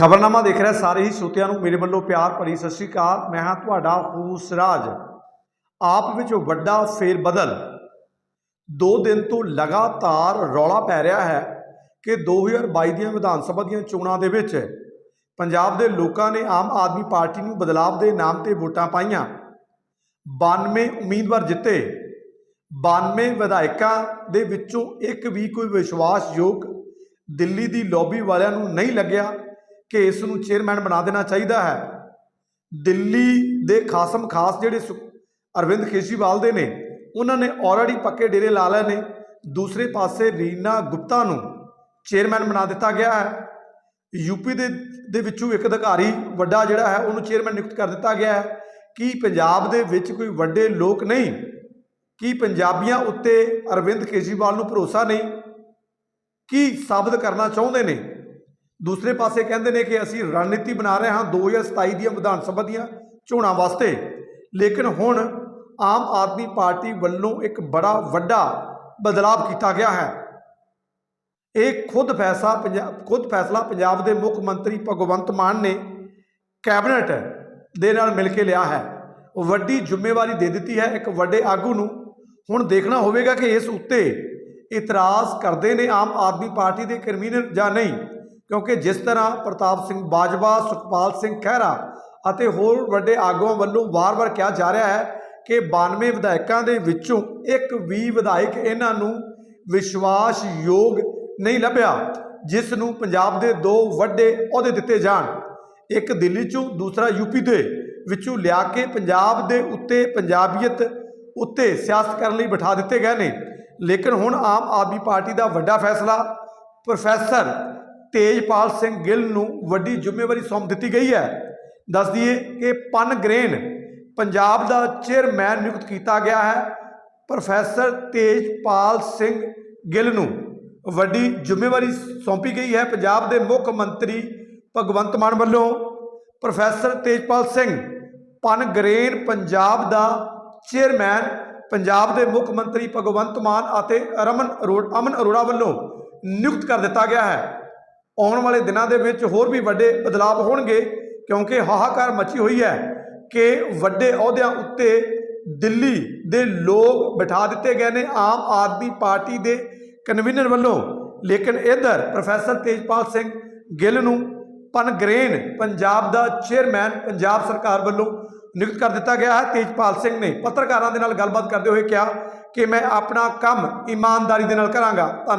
ਖਬਰਨਾਮਾ ਦੇਖ ਰਿਹਾ, ਸਾਰੇ ਹੀ ਸਰੋਤਿਆਂ ਨੂੰ ਮੇਰੇ ਵੱਲੋਂ ਪਿਆਰ ਭਰੀ ਸਤਿ ਸ਼੍ਰੀ ਅਕਾਲ। ਮੈਂ ਹਾਂ ਤੁਹਾਡਾ ਹੂਸਰਾਜ। ਆਪ ਵਿੱਚ ਵੱਡਾ ਫੇਰ ਬਦਲ ਦੋ ਦਿਨ ਤੋਂ ਲਗਾਤਾਰ ਰੌਲਾ ਪੈ ਰਿਹਾ ਹੈ ਕਿ 2022 ਦੀਆਂ ਵਿਧਾਨ ਸਭਾ ਦੀਆਂ ਚੋਣਾਂ ਦੇ ਵਿੱਚ ਪੰਜਾਬ ਦੇ ਲੋਕਾਂ ਨੇ ਆਮ ਆਦਮੀ ਪਾਰਟੀ ਨੂੰ ਬਦਲਾਵ ਦੇ ਨਾਮ ਤੇ ਵੋਟਾਂ ਪਾਈਆਂ। 92 ਉਮੀਦਵਾਰ ਜਿੱਤੇ। 92 ਵਿਧਾਇਕਾਂ ਦੇ ਵਿੱਚੋਂ ਇੱਕ ਵੀ ਕੋਈ ਵਿਸ਼ਵਾਸਯੋਗ ਦਿੱਲੀ ਦੀ ਲੌਬੀ ਵਾਲਿਆਂ ਨੂੰ ਨਹੀਂ ਲੱਗਿਆ। ਕਿ ਇਸ ਨੂੰ ਚੇਅਰਮੈਨ ਬਣਾ ਦੇਣਾ ਚਾਹੀਦਾ ਹੈ। ਦਿੱਲੀ ਦੇ ਖਾਸਮ ਖਾਸ ਜਿਹੜੇ ਸੁ- ਅਰਵਿੰਦ ਕੇਜਰੀਵਾਲ ਦੇ ਨੇ, ਉਹਨਾਂ ਨੇ ਆਲਰੇਡੀ ਪੱਕੇ ਡੇਰੇ ਲਾ ਲਏ ਨੇ। ਦੂਸਰੇ ਪਾਸੇ ਰੀਨਾ ਗੁਪਤਾ ਨੂੰ ਚੇਅਰਮੈਨ ਬਣਾ ਦਿੱਤਾ ਗਿਆ ਹੈ। ਯੂਪੀ ਦੇ ਦੇ ਵਿੱਚੋਂ ਇੱਕ ਅਧਿਕਾਰੀ ਵੱਡਾ ਜਿਹੜਾ ਹੈ, ਉਹਨੂੰ ਚੇਅਰਮੈਨ ਨਿਯੁਕਤ ਕਰ ਦਿੱਤਾ ਗਿਆ ਹੈ। ਕੀ ਪੰਜਾਬ ਦੇ ਵਿੱਚ ਕੋਈ ਵੱਡੇ ਲੋਕ ਨਹੀਂ? ਕੀ ਪੰਜਾਬੀਆਂ ਉੱਤੇ ਅਰਵਿੰਦ ਕੇਜਰੀਵਾਲ ਨੂੰ ਭਰੋਸਾ ਨਹੀਂ? ਕੀ ਸਾਬਤ ਕਰਨਾ ਚਾਹੁੰਦੇ ਨੇ? ਦੂਸਰੇ ਪਾਸੇ ਕਹਿੰਦੇ ਨੇ ਕਿ ਅਸੀਂ ਰਣਨੀਤੀ ਬਣਾ ਰਹੇ ਹਾਂ 2027 ਦੀਆਂ ਵਿਧਾਨ ਸਭਾ ਦੀਆਂ ਚੋਣਾਂ ਵਾਸਤੇ। ਲੇਕਿਨ ਹੁਣ ਆਮ ਆਦਮੀ ਪਾਰਟੀ ਵੱਲੋਂ ਇੱਕ ਬੜਾ ਵੱਡਾ ਬਦਲਾਅ ਕੀਤਾ ਗਿਆ ਹੈ। ਇਹ ਖੁਦ ਫੈਸਲਾ ਪੰਜਾਬ ਖੁਦ ਫੈਸਲਾ ਪੰਜਾਬ ਦੇ ਮੁੱਖ ਮੰਤਰੀ ਭਗਵੰਤ ਮਾਨ ਨੇ ਕੈਬਨਿਟ ਦੇ ਨਾਲ ਮਿਲ ਕੇ ਲਿਆ ਹੈ। ਵੱਡੀ ਜ਼ਿੰਮੇਵਾਰੀ ਦੇ ਦਿੱਤੀ ਹੈ ਇੱਕ ਵੱਡੇ ਆਗੂ ਨੂੰ। ਹੁਣ ਦੇਖਣਾ ਹੋਵੇਗਾ ਕਿ ਇਸ ਉੱਤੇ ਇਤਰਾਜ਼ ਕਰਦੇ ਨੇ ਆਮ ਆਦਮੀ ਪਾਰਟੀ ਦੇ ਕਨਵੀਨਰ ਜਾਂ ਨਹੀਂ। ਕਿਉਂਕਿ ਜਿਸ ਤਰ੍ਹਾਂ ਪ੍ਰਤਾਪ ਸਿੰਘ ਬਾਜਵਾ, ਸੁਖਪਾਲ ਸਿੰਘ ਖਹਿਰਾ ਅਤੇ ਹੋਰ ਵੱਡੇ ਆਗੂਆਂ ਵੱਲੋਂ ਵਾਰ-ਵਾਰ ਕਿਹਾ ਜਾ ਰਿਹਾ ਹੈ ਕਿ 92 ਵਿਧਾਇਕਾਂ ਦੇ ਵਿੱਚੋਂ ਇੱਕ ਵੀ ਵਿਧਾਇਕ ਇਹਨਾਂ ਨੂੰ ਵਿਸ਼ਵਾਸ ਯੋਗ ਨਹੀਂ ਲੱਭਿਆ, ਜਿਸ ਨੂੰ ਪੰਜਾਬ ਦੇ ਦੋ ਵੱਡੇ ਅਹੁਦੇ ਦਿੱਤੇ ਜਾਣ। ਇੱਕ ਦਿੱਲੀ ਚੋਂ ਦੂਸਰਾ ਯੂਪੀ ਦੇ ਵਿੱਚੋਂ ਲਿਆ ਕੇ ਪੰਜਾਬ ਦੇ ਉੱਤੇ ਪੰਜਾਬੀਅਤ ਉੱਤੇ ਸਿਆਸਤ ਕਰਨ ਲਈ ਬਿਠਾ ਦਿੱਤੇ ਗਏ ਨੇ। ਲੇਕਿਨ ਹੁਣ ਆਮ ਆਦਮੀ ਪਾਰਟੀ ਦਾ ਵੱਡਾ ਫੈਸਲਾ ਪ੍ਰੋਫੈਸਰ ਤੇਜਪਾਲ ਸਿੰਘ ਗਿੱਲ ਨੂੰ ਵੱਡੀ ਜ਼ਿੰਮੇਵਾਰੀ ਸੌਂਪ ਦਿੱਤੀ ਗਈ ਹੈ। ਦੱਸ ਦਈਏ ਕਿ ਪਨਗ੍ਰੇਨ ਪੰਜਾਬ ਦਾ ਚੇਅਰਮੈਨ ਨਿਯੁਕਤ ਕੀਤਾ ਗਿਆ ਹੈ। ਪ੍ਰੋਫੈਸਰ ਤੇਜਪਾਲ ਸਿੰਘ ਗਿੱਲ ਨੂੰ ਵੱਡੀ ਜ਼ਿੰਮੇਵਾਰੀ ਸੌਂਪੀ ਗਈ ਹੈ ਪੰਜਾਬ ਦੇ ਮੁੱਖ ਮੰਤਰੀ ਭਗਵੰਤ ਮਾਨ ਵੱਲੋਂ। ਪ੍ਰੋਫੈਸਰ ਤੇਜਪਾਲ ਸਿੰਘ ਪਨ ਪਨਗ੍ਰੇਨ ਪੰਜਾਬ ਦਾ ਚੇਅਰਮੈਨ, ਪੰਜਾਬ ਦੇ ਮੁੱਖ ਮੰਤਰੀ ਭਗਵੰਤ ਮਾਨ ਅਤੇ ਰਮਨ ਅਰੋੜ ਅਮਨ ਅਰੋੜਾ ਵੱਲੋਂ ਨਿਯੁਕਤ ਕਰ ਦਿੱਤਾ ਗਿਆ ਹੈ। ਆਉਣ ਵਾਲੇ ਦਿਨਾਂ ਦੇ ਵਿੱਚ ਹੋਰ ਵੀ ਵੱਡੇ ਬਦਲਾਅ ਹੋਣਗੇ, ਕਿਉਂਕਿ ਹਾਹਾਕਾਰ ਮਚੀ ਹੋਈ ਹੈ ਕਿ ਵੱਡੇ ਅਹੁਦਿਆਂ ਉੱਤੇ ਦਿੱਲੀ ਦੇ ਲੋਕ ਬਿਠਾ ਦਿੱਤੇ ਗਏ ਨੇ। ਆਮ ਆਦਮੀ ਪਾਰਟੀ ਦੇ ਕਨਵੀਨਰ ਵੱਲੋਂ। ਲੇਕਿਨ ਇਧਰ ਪ੍ਰੋਫੈਸਰ ਤੇਜਪਾਲ ਸਿੰਘ ਗਿੱਲ ਨੂੰ ਪਨਗ੍ਰੇਨ ਪੰਜਾਬ ਦਾ ਚੇਅਰਮੈਨ ਪੰਜਾਬ ਸਰਕਾਰ ਵੱਲੋਂ ਨਿਯੁਕਤ ਕਰ ਦਿੱਤਾ ਗਿਆ ਹੈ। ਤੇਜਪਾਲ ਸਿੰਘ ਨੇ ਪੱਤਰਕਾਰਾਂ ਦੇ ਨਾਲ ਗੱਲਬਾਤ ਕਰਦੇ ਹੋਏ ਕਿਹਾ ਕਿ ਮੈਂ ਆਪਣਾ ਕੰਮ ਇਮਾਨਦਾਰੀ ਦੇ ਨਾਲ ਕਰਾਂਗਾ। ਧੰਨਵਾਦ।